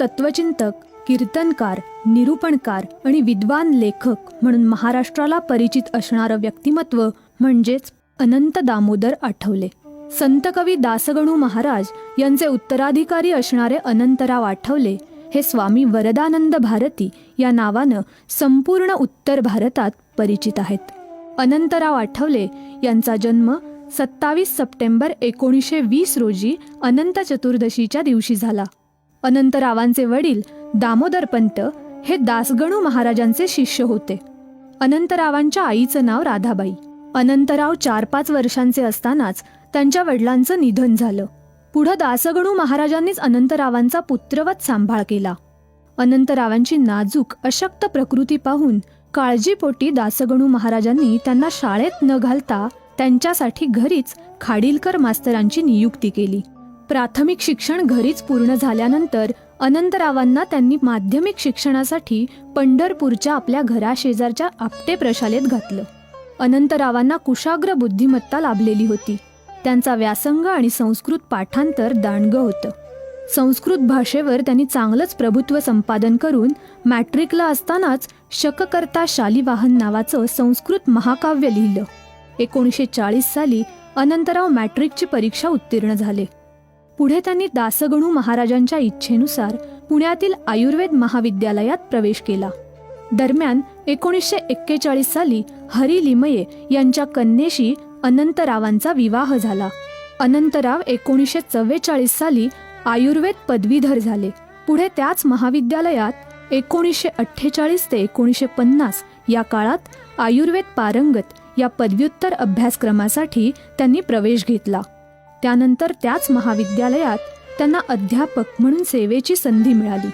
तत्वचिंतक कीर्तनकार निरूपणकार आणि विद्वान लेखक म्हणून महाराष्ट्राला परिचित असणारं व्यक्तिमत्व म्हणजेच अनंत दामोदर आठवले. संत कवी दासगणू महाराज यांचे उत्तराधिकारी असणारे अनंतराव आठवले हे स्वामी वरदानंद भारती या नावानं संपूर्ण उत्तर भारतात परिचित आहेत. अनंतराव आठवले यांचा जन्म सत्तावीस सप्टेंबर एकोणीसशे वीस रोजी अनंत चतुर्दशीच्या दिवशी झाला. अनंतरावांचे वडील दामोदरपंत हे दासगणू महाराजांचे शिष्य होते. अनंतरावांच्या आईचं नाव राधाबाई. अनंतराव चार पाच वर्षांचे असतानाच त्यांच्या वडिलांचं निधन झालं. पुढं दासगणू महाराजांनीच अनंतरावांचा पुत्रवत सांभाळ केला. अनंतरावांची नाजूक अशक्त प्रकृती पाहून काळजीपोटी दासगणू महाराजांनी त्यांना शाळेत न घालता त्यांच्यासाठी घरीच खाडीलकर मास्तरांची नियुक्ती केली. प्राथमिक शिक्षण घरीच पूर्ण झाल्यानंतर अनंतरावांना त्यांनी माध्यमिक शिक्षणासाठी पंढरपूरच्या आपल्या घराशेजारच्या आपटे प्रशालेत घातलं. अनंतरावांना कुशाग्र बुद्धिमत्ता लाभलेली होती. त्यांचा व्यासंग आणि संस्कृत पाठांतर दांडगं होतं. संस्कृत भाषेवर त्यांनी चांगलंच प्रभुत्व संपादन करून मॅट्रिकला असतानाच शककर्ता शालिवाहन नावाचं संस्कृत महाकाव्य लिहिलं. एकोणीसशे चाळीस साली अनंतराव मॅट्रिकची परीक्षा उत्तीर्ण झाले. पुढे त्यांनी दासगणू महाराजांच्या इच्छेनुसार पुण्यातील आयुर्वेद महाविद्यालयात प्रवेश केला. दरम्यान एकोणीसशे एक्केचाळीस साली हरी लिमये यांच्या कन्येशी अनंतरावांचा विवाह झाला. अनंतराव एकोणीसशे चव्वेचाळीस साली आयुर्वेद पदवीधर झाले. पुढे त्याच महाविद्यालयात एकोणीसशे अठ्ठेचाळीस ते एकोणीसशे पन्नास या काळात आयुर्वेद पारंगत या पदव्युत्तर अभ्यासक्रमासाठी त्यांनी प्रवेश घेतला. त्यानंतर त्याच महाविद्यालयात त्यांना अध्यापक म्हणून सेवेची संधी मिळाली.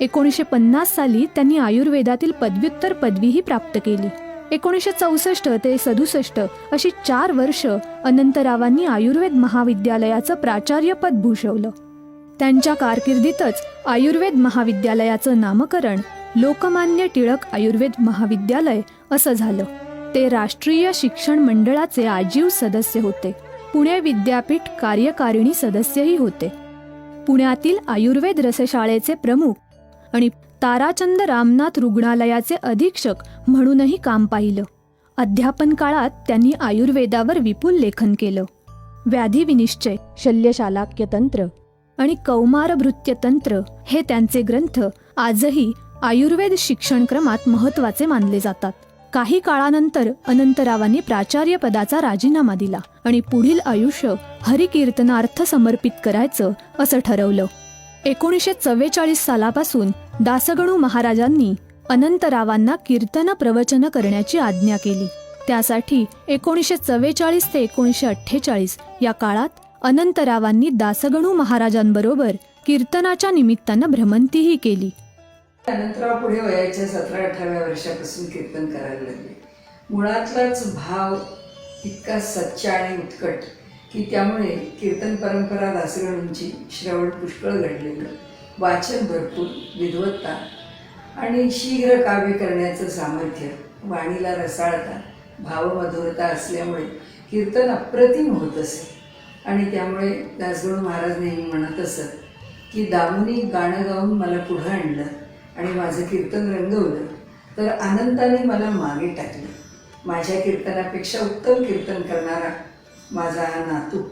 एकोणीसशे पन्नास साली त्यांनी आयुर्वेदातील पदव्युत्तर पदवीही प्राप्त केली. एकोणीसशे चौसष्ट ते सदुसष्ट अशी चार वर्ष अनंतरावांनी आयुर्वेद महाविद्यालयाचं प्राचार्यपद भूषवलं. त्यांच्या कारकिर्दीतच आयुर्वेद महाविद्यालयाचं नामकरण लोकमान्य टिळक आयुर्वेद महाविद्यालय असं झालं. ते राष्ट्रीय शिक्षण मंडळाचे आजीव सदस्य होते. पुणे विद्यापीठ कार्यकारिणी सदस्यही होते. पुण्यातील आयुर्वेद रसशाळेचे प्रमुख आणि ताराचंद रामनाथ रुग्णालयाचे अधीक्षक म्हणूनही काम पाहिलं. अध्यापन काळात त्यांनी आयुर्वेदावर विपुल लेखन केलं. व्याधी विनिश्चय शल्यशालाक्य तंत्र आणि कौमारभृत्य तंत्र हे त्यांचे ग्रंथ आजही आयुर्वेद शिक्षणक्रमात महत्त्वाचे मानले जातात. काही काळानंतर अनंतरावांनी प्राचार्य पदाचा राजीनामा दिला आणि पुढील आयुष्य हरिकीर्तनार्थ समर्पित करायचं असं ठरवलं. एकोणीसशे चव्वेचाळीस सालापासून दासगणू महाराजांनी अनंतरावांना कीर्तन प्रवचन करण्याची आज्ञा केली. त्यासाठी एकोणीसशे चव्वेचाळीस ते एकोणीसशे अठ्ठेचाळीस या काळात अनंतरावांनी दासगणू महाराजांबरोबर कीर्तनाच्या निमित्तानं भ्रमंतीही केली. त्यानंतर पुढे वयाच्या सतरा अठराव्या वर्षापासून कीर्तन करायला लागले. मुळातलाच भाव इतका सच्चा आणि उत्कट की त्यामुळे कीर्तन परंपरा दासगणूंची श्रवण पुष्कळ घडलेलं. वाचन भरपूर विद्वत्ता आणि शीघ्र काव्य करण्याचं सामर्थ्य वाणीला रसाळता भावमधुरता असल्यामुळे कीर्तन अप्रतिम होत असे. आणि त्यामुळे दासगणू महाराज नेहमी म्हणत असत की दामुनी गाणं गाऊन मला पुढं आणलं. आणि माझं कीर्तन रंगवलं तर आनंदाने मला मागे टाकलं. माझ्या कीर्तनापेक्षा उत्तम कीर्तन करणारा माझा हा नातू.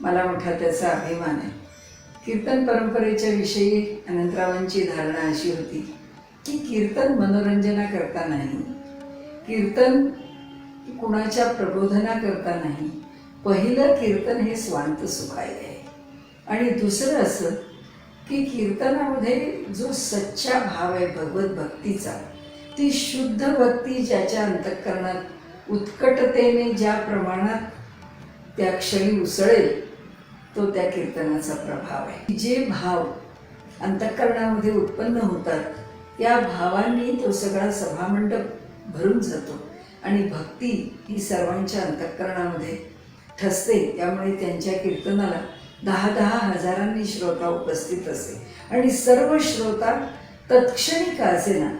मला मोठा त्याचा अभिमान आहे. कीर्तन परंपरेच्या विषयी अनंतरावांची धारणा अशी होती की कीर्तन मनोरंजनाकरता नाही. कीर्तन कुणाच्या प्रबोधनाकरता नाही. पहिलं कीर्तन हे स्वांत सुखाय आहे. आणि दुसरं असं की कीर्तनामध्ये जो सच्चा भाव आहे भगवत भक्तीचा ती शुद्ध भक्ती ज्याच्या अंतःकरणात उत्कटतेने ज्या प्रमाणात त्या क्षणी उसळेल तो त्या कीर्तनाचा प्रभाव आहे. जे भाव अंतःकरणामध्ये उत्पन्न होतात त्या भावांनी तो सगळा सभामंडप भरून जातो आणि भक्ती ही सर्वांच्या अंतःकरणामध्ये ठसते. त्यामुळे त्यांच्या कीर्तनाला दहा दहा हजारांनी श्रोता उपस्थित असे. आणि सर्व श्रोता तत्क्षणी का असेना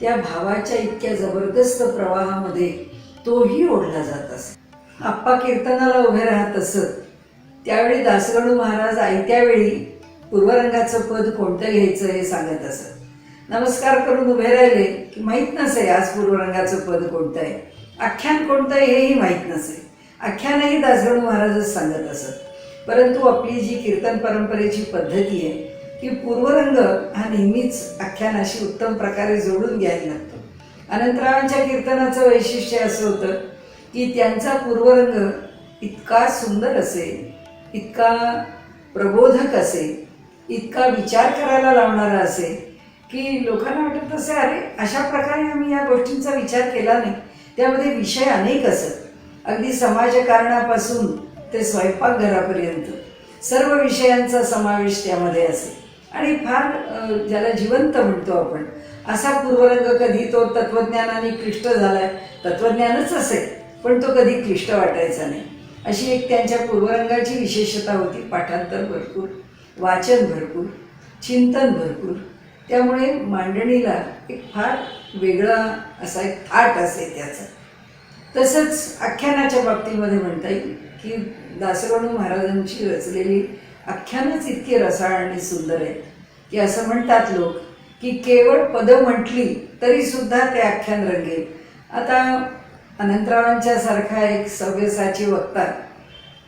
त्या भावाच्या इतक्या जबरदस्त प्रवाहामध्ये तोही ओढला जात असे. आप्पा कीर्तनाला उभे राहत असत. त्यावेळी दासगणू महाराज आयत्या वेळी पूर्वरंगाचं पद कोणतं घ्यायचं हे सांगत असत. नमस्कार करून उभे राहिले की माहीत नसे आज पूर्वरंगाचं पद कोणतं आहे आख्यान कोणतं आहे हेही माहीत नसे. आख्यानही दासगणू महाराजच सांगत असत. परंतु आपली जी कीर्तन परंपरेची पद्धती आहे की पूर्वरंग हा नेहमीच आख्यानाशी उत्तम प्रकारे जोडून घ्यायला लागतो. अनंतरावांच्या कीर्तनाचं वैशिष्ट्य असं होतं की त्यांचा पूर्वरंग इतका सुंदर असेल इतका प्रबोधक असेल इतका विचार करायला लावणारा असेल की लोकांना वाटत असे अरे अशा प्रकारे आम्ही या गोष्टींचा विचार केला नाही. त्यामध्ये विषय अनेक असत. अगदी समाजकारणापासून ते स्वयंपाकघरापर्यंत सर्व विषयांचा समावेश त्यामध्ये असेल. आणि फार ज्याला जिवंत म्हणतो आपण असा पूर्वरंग कधी तो तत्वज्ञानाने क्लिष्ट झालाय तत्वज्ञानच असेल पण तो कधी क्लिष्ट वाटायचा नाही. अशी एक त्यांच्या पूर्वरंगाची विशेषता होती. पाठांतर भरपूर वाचन भरपूर चिंतन भरपूर. त्यामुळे मांडणीला एक फार वेगळा असा एक थाट असे त्याचा. तसंच आख्यानाच्या बाबतीमध्ये म्हणता येईल की दासवाणू महाराजांची रचलेली आख्यानच इतकी रसाळ आणि सुंदर आहेत. की असं म्हणतात लोक की केवळ पदं म्हटली तरी सुद्धा ते आख्यान रंगेल. आता अनंतरावांच्या सारखा एक सव्यसाची वक्ता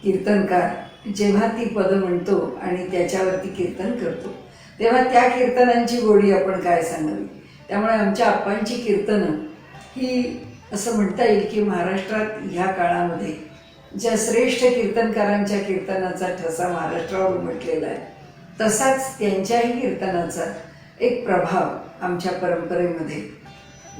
कीर्तनकार जेव्हा ती पदं म्हणतो आणि त्याच्यावरती कीर्तन करतो तेव्हा त्या कीर्तनांची गोडी आपण काय सांगावी? त्यामुळे आमच्या आप्पांची कीर्तनं ही असं म्हणता येईल की महाराष्ट्रात ह्या काळामध्ये ज्या श्रेष्ठ कीर्तनकारांच्या कीर्तनाचा ठसा महाराष्ट्रावर उमटलेला आहे तसाच त्यांच्याही कीर्तनाचा एक प्रभाव आमच्या परंपरेमध्ये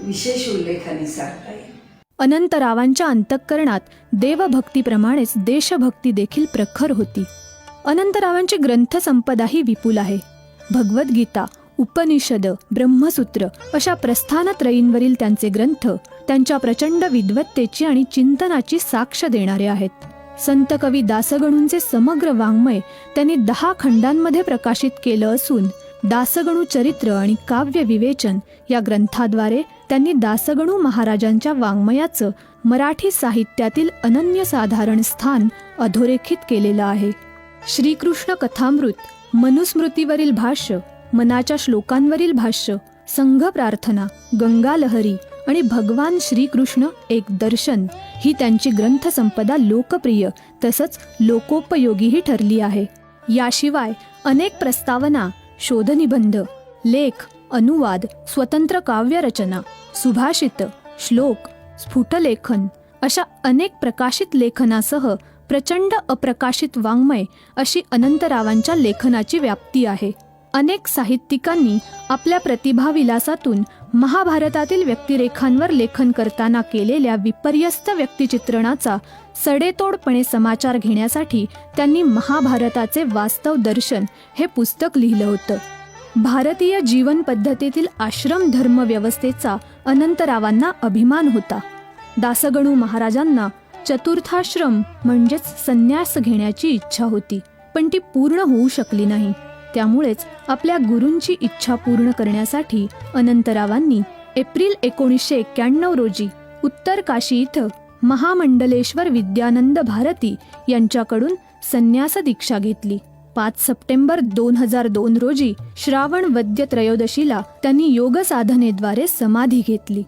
विशेष उल्लेखाने सांगता येईल अनंतरावांच्या अंतःकरणात देवभक्तीप्रमाणेच देशभक्ती देखील प्रखर होती. अनंतरावांची ग्रंथसंपदाही विपुल आहे. भगवद्गीता उपनिषद ब्रह्मसूत्र अशा प्रस्थानत्रयींवरील त्यांचे ग्रंथ त्यांच्या प्रचंड विद्वत्तेची आणि चिंतनाची साक्ष देणारे आहेत. संत कवी दासगणूंचे समग्र वाङ्मय त्यांनी दहा खंडांमध्ये प्रकाशित केलं असून दासगणू चरित्र आणि काव्य विवेचन या ग्रंथाद्वारे त्यांनी दासगणू महाराजांच्या वाङ्मयाचं मराठी साहित्यातील अनन्यसाधारण स्थान अधोरेखित केलेलं आहे. श्रीकृष्ण कथामृत मनुस्मृतीवरील भाष्य मनाच्या श्लोकांवरील भाष्य संघ प्रार्थना गंगा लहरी आणि भगवान श्रीकृष्ण एक दर्शन. ही त्यांची ग्रंथसंपदा लोकप्रिय तसंच लोकोपयोगीही ठरली आहे. याशिवाय अनेक प्रस्तावना शोधनिबंध लेख अनुवाद स्वतंत्र काव्यरचना सुभाषित श्लोक स्फुटलेखन अशा अनेक प्रकाशित लेखनासह प्रचंड अप्रकाशित वाङ्मय अशी अनंतरावांच्या लेखनाची व्याप्ती आहे. अनेक साहित्यिकांनी आपल्या प्रतिभाविलासातून महाभारतातील व्यक्तिरेखांवर लेखन करताना केलेल्या विपर्यस्त व्यक्तिचित्रणाचा सडेतोडपणे समाचार घेण्यासाठी त्यांनी महाभारताचे वास्तव दर्शन हे पुस्तक लिहिलं होतं. भारतीय जीवन पद्धतीतील आश्रम धर्म व्यवस्थेचा अनंतरावांना अभिमान होता. दासगणू महाराजांना चतुर्थाश्रम म्हणजेच संन्यास घेण्याची इच्छा होती पण ती पूर्ण होऊ शकली नाही. त्यामुळेच आपल्या गुरूंची इच्छा पूर्ण करण्यासाठी अनंतरावांनी एप्रिल एकोणीसशे एक्क्याण्णव रोजी उत्तर काशी इथं महामंडलेश्वर विद्यानंद भारती यांच्याकडून संन्यास दीक्षा घेतली. पाच सप्टेंबर दोन हजार दोन रोजी श्रावण वद्य त्रयोदशीला त्यांनी योग साधनेद्वारे समाधी घेतली.